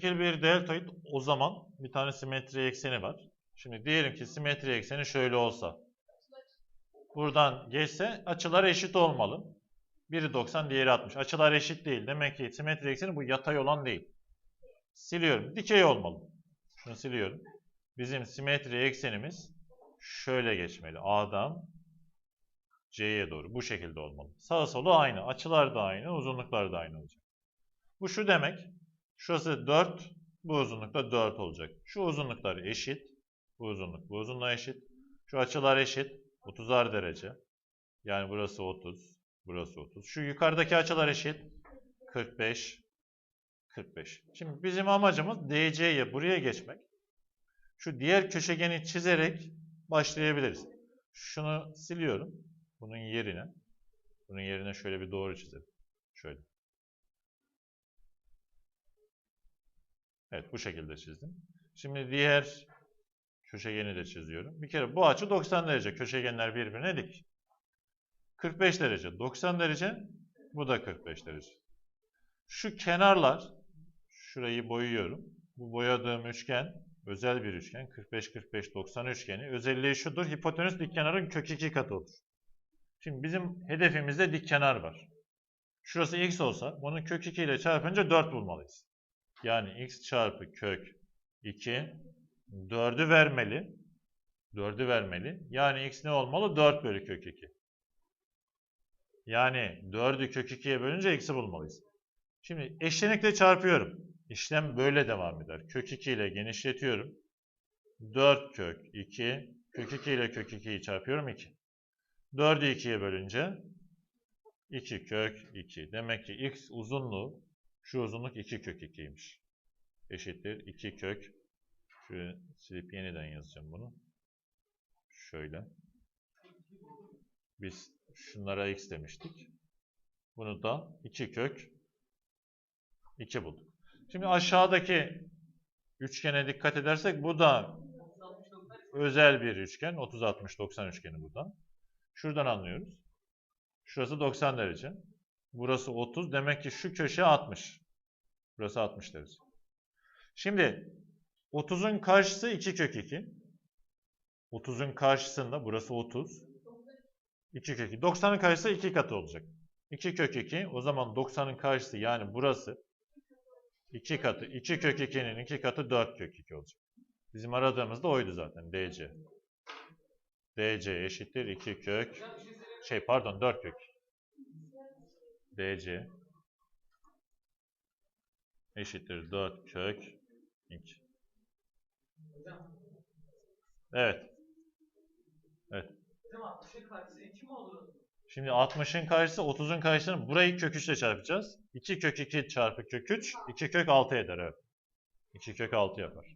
Şekil bir deltoid o zaman bir tane simetri ekseni var. Şimdi diyelim ki simetri ekseni şöyle olsa. Buradan geçse açılar eşit olmalı. Biri 90, diğeri 60. Açılar eşit değil. Demek ki simetri ekseni bu yatay olan değil. Siliyorum. Dikey olmalı. Şunu siliyorum. Bizim simetri eksenimiz şöyle geçmeli. A'dan C'ye doğru. Bu şekilde olmalı. Sağa sola aynı. Açılar da aynı. Uzunluklar da aynı olacak. Bu şu demek. Şurası 4. Bu uzunlukta 4 olacak. Şu uzunluklar eşit. Bu uzunluk bu uzunluğa eşit. Şu açılar eşit. 30'ar derece. Yani burası 30. Burası 30. Şu yukarıdaki açılar eşit. 45. 45. Şimdi bizim amacımız DC'ye buraya geçmek. Şu diğer köşegeni çizerek başlayabiliriz. Şunu siliyorum. Bunun yerine. Bunun yerine şöyle bir doğru çizelim. Şöyle. Evet bu şekilde çizdim. Şimdi diğer köşegeni de çiziyorum. Bir kere bu açı 90 derece. Köşegenler birbirine dik. 45 derece. 90 derece. Bu da 45 derece. Şu kenarlar şurayı boyuyorum. Bu boyadığım üçgen özel bir üçgen. 45-45-90 üçgeni. Özelliği şudur. Hipotenüs dik kenarın kök 2 katı olur. Şimdi bizim hedefimizde dik kenar var. Şurası x olsa bunun kök 2 ile çarpınca 4 bulmalıyız. Yani x çarpı kök 2 4'ü vermeli. 4'ü vermeli. Yani x ne olmalı? 4 bölü kök 2. Yani 4'ü kök 2'ye bölünce x'i bulmalıyız. Şimdi eşlenikle çarpıyorum. İşlem böyle devam eder. Kök 2 ile genişletiyorum. 4 kök 2. Kök 2 ile kök 2'yi çarpıyorum 2. 4'ü 2'ye bölünce 2 kök 2. Demek ki x uzunluğu şu uzunluk 2 kök 2'ymiş. Eşittir 2 kök. Şöyle silip yeniden yazacağım bunu. Şöyle. Biz şunlara x demiştik. Bunu da 2 kök 2 bulduk. Şimdi aşağıdaki üçgene dikkat edersek bu da özel bir üçgen. 30-60-90 üçgeni buradan. Şuradan anlıyoruz. Şurası 90 derece. Burası 30. Demek ki şu köşe 60. Burası 60 derece. Şimdi 30'un karşısı 2 kök 2. 30'un karşısında burası 30. 2 kök 2. 90'ın karşısı 2 katı olacak. 2 kök 2. O zaman 90'ın karşısı yani burası 2 katı. 2 kök 2'nin 2 katı 4 kök 2 olacak. Bizim aradığımız da oydu zaten. DC. DC eşittir 2 kök şey pardon 4 kök. DC eşittir 4 kök 2. Evet. Evet. Tamam, ışık karşısı 2 mi olur? Şimdi 60'ın karşısı 30'un karşısını burayı kök 3 ile çarpacağız. 2 kök 2 çarpı kök 3 2 kök 6 eder evet. 2 kök 6 yapar.